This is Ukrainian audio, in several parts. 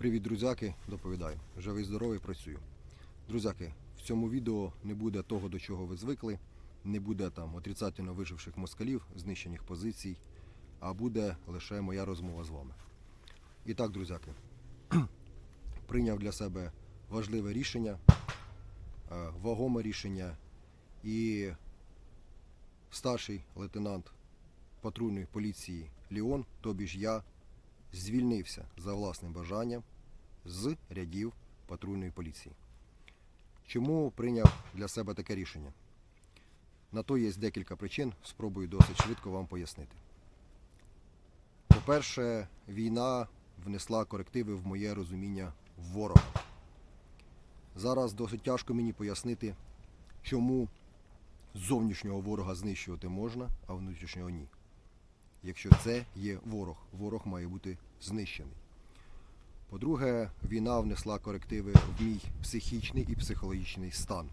Привіт, друзяки, доповідаю. Живий здоровий, працюю. Друзяки, в цьому відео не буде того, до чого ви звикли, не буде там отрицательно виживших москалів, знищених позицій, а буде лише моя розмова з вами. І так, друзяки, прийняв для себе важливе рішення, е, вагоме рішення, і старший лейтенант патрульної поліції Ліон, тобі ж я, звільнився за власним бажанням з рядів патрульної поліції. Чому прийняв для себе таке рішення? На то є декілька причин, спробую досить швидко вам пояснити. По-перше, війна внесла корективи в моє розуміння ворога. Зараз досить тяжко мені пояснити, чому зовнішнього ворога знищувати можна, а внутрішнього ні. Якщо це є ворог, ворог має бути знищений. По-друге, війна внесла корективи в мій психічний і психологічний стан.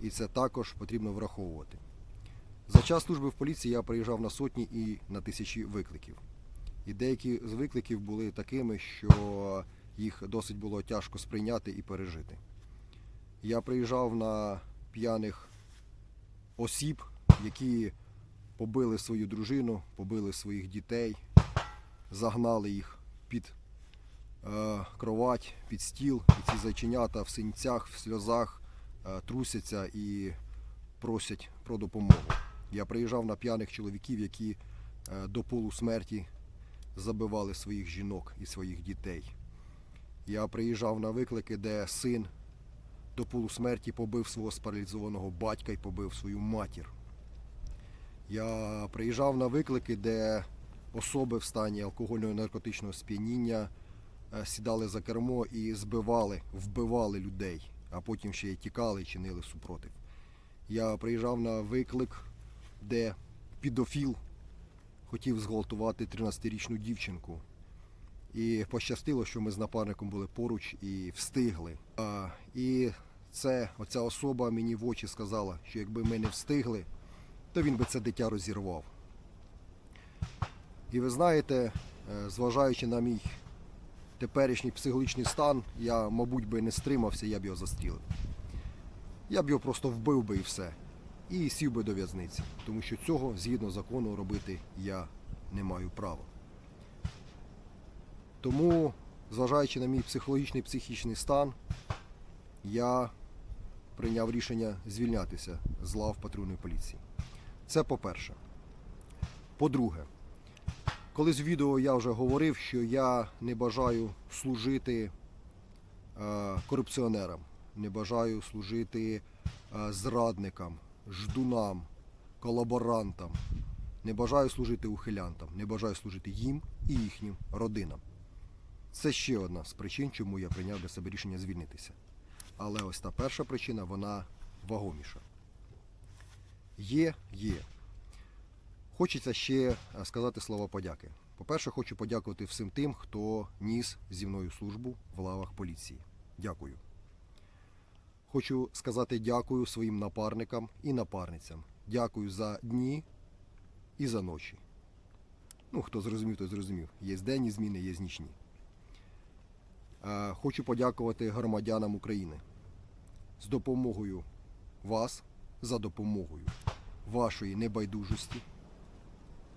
І це також потрібно враховувати. За час служби в поліції я приїжджав на сотні і на тисячі викликів. І деякі з викликів були такими, що їх досить було тяжко сприйняти і пережити. Я приїжджав на п'яних осіб, які побили свою дружину, побили своїх дітей, загнали їх під е, кровать, під стіл, і ці зайченята в синцях, в сльозах е, трусяться і просять про допомогу. Я приїжджав на п'яних чоловіків, які е, до полусмерті забивали своїх жінок і своїх дітей. Я приїжджав на виклики, де син до полусмерті побив свого спаралізованого батька і побив свою матір. Я приїжджав на виклики, де особи в стані алкогольного наркотичного сп'яніння е, сідали за кермо і збивали, вбивали людей, а потім ще й тікали і чинили супротив. Я приїжджав на виклик, де підофіл хотів зґвалтувати 13-річну дівчинку. І пощастило, що ми з напарником були поруч і встигли. І це оця особа мені в очі сказала, що якби ми не встигли, то він би це дитя розірвав. І ви знаєте, е, зважаючи на мій теперішній психологічний стан, я, мабуть, би не стримався, я б його застрілив. Я б його просто вбив би і все. І сів би до в'язниці, тому що цього згідно закону робити я не маю права. Тому, зважаючи на мій психологічний психічний стан, я прийняв рішення звільнятися з лав патрульної поліції. Це по-перше. По-друге, колись в відео я вже говорив, що я не бажаю служити е, корупціонерам, не бажаю служити е, зрадникам, ждунам, колаборантам, не бажаю служити ухилянтам, не бажаю служити їм і їхнім родинам. Це ще одна з причин, чому я прийняв для себе рішення звільнитися. Але ось та перша причина, вона вагоміша. Є, є. Хочеться ще е, сказати слова подяки. По-перше, хочу подякувати всім тим, хто ніс зі мною службу в лавах поліції. Дякую. Хочу сказати дякую своїм напарникам і напарницям. Дякую за дні і за ночі. Ну, хто зрозумів, той зрозумів. Є денні зміни, є нічні. Е, Хочу подякувати громадянам України з допомогою вас, за допомогою вашої небайдужості,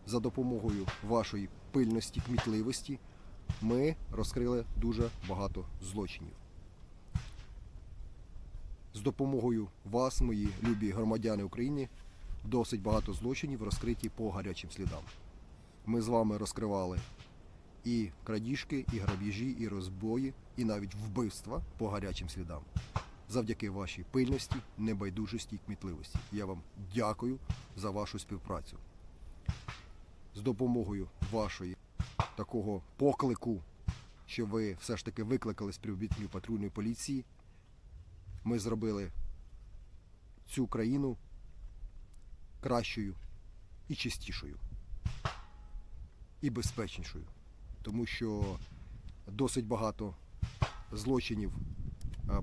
за допомогою вашої пильності, кмітливості ми розкрили дуже багато злочинів. З допомогою вас, мої любі громадяни України, досить багато злочинів розкриті по гарячим слідам. Ми з вами розкривали і крадіжки, і грабіжі, і розбої, і навіть вбивства по гарячим слідам. Завдяки вашій пильності, небайдужості і кмітливості. Я вам дякую за вашу співпрацю. З допомогою вашої такого поклику, що ви все ж таки викликали співробітників патрульної поліції, ми зробили цю країну кращою і чистішою, і безпечнішою тому що досить багато злочинів,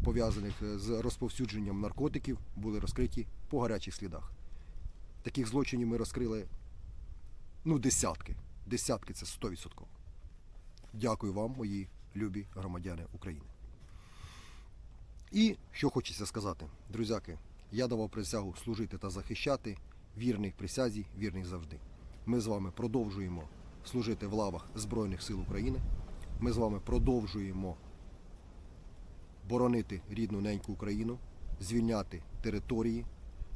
пов'язаних з розповсюдженням наркотиків, були розкриті по гарячих слідах. Таких злочинів ми розкрили ну, десятки. Десятки це 100%. Дякую вам, мої любі громадяни України. І що хочеться сказати, друзяки, я давав присягу служити та захищати вірних присязі, вірних завжди. Ми з вами продовжуємо служити в лавах Збройних сил України. Ми з вами продовжуємо боронити рідну неньку Україну, звільняти території.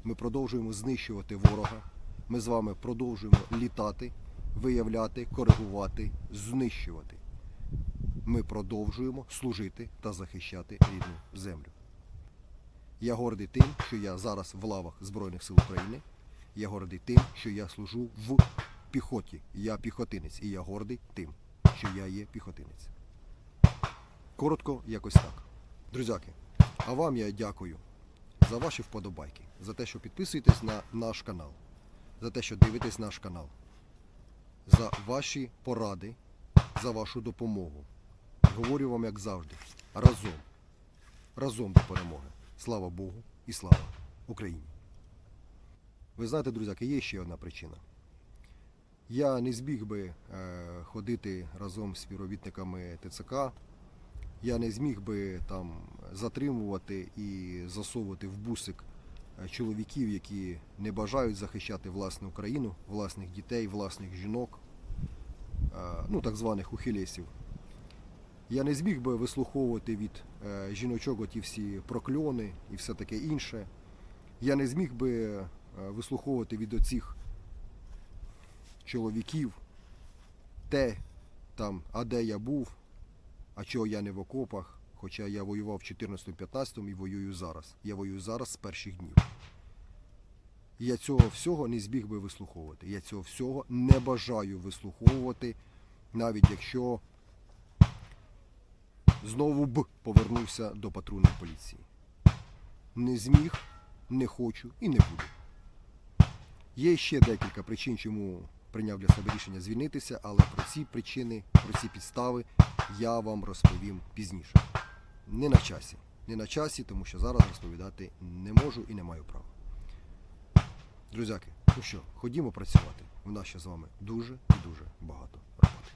Ми продовжуємо знищувати ворога. Ми з вами продовжуємо літати, виявляти, коригувати, знищувати. Ми продовжуємо служити та захищати рідну землю. Я гордий тим, що я зараз в лавах Збройних сил України. Я гордий тим, що я служу в піхоті. Я піхотинець. І я гордий тим, що я є піхотинець. Коротко, якось так. Друзяки, а вам я дякую за ваші вподобайки, за те, що підписуєтесь на наш канал, за те, що дивитесь наш канал, за ваші поради, за вашу допомогу. Говорю вам, як завжди, разом, разом до перемоги. Слава Богу і слава Україні! Ви знаєте, друзяки, є ще одна причина. Я не зміг би е, ходити разом з співробітниками ТЦК. Я не зміг би там затримувати і засовувати в бусик е, чоловіків, які не бажають захищати власну країну, власних дітей, власних жінок, е, ну так званих ухилєсів. Я не зміг би вислуховувати від е, жіночок оті всі прокльони і все таке інше. Я не зміг би вислуховувати від оцих чоловіків те, там, а де я був, а чого я не в окопах, хоча я воював в 14-15 і воюю зараз. Я воюю зараз з перших днів. Я цього всього не зміг би вислуховувати. Я цього всього не бажаю вислуховувати, навіть якщо знову б повернувся до патрульної поліції. Не зміг, не хочу і не буду. Є ще декілька причин, чому прийняв для себе рішення звільнитися, але про ці причини, про ці підстави я вам розповім пізніше. Не на часі. Не на часі, тому що зараз розповідати не можу і не маю права. Друзяки, ну що, ходімо працювати. У нас ще з вами дуже і дуже багато роботи.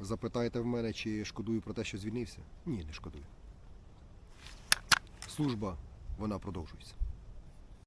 Запитаєте в мене, чи шкодую про те, що звільнився? Ні, не шкодую. Служба, вона продовжується.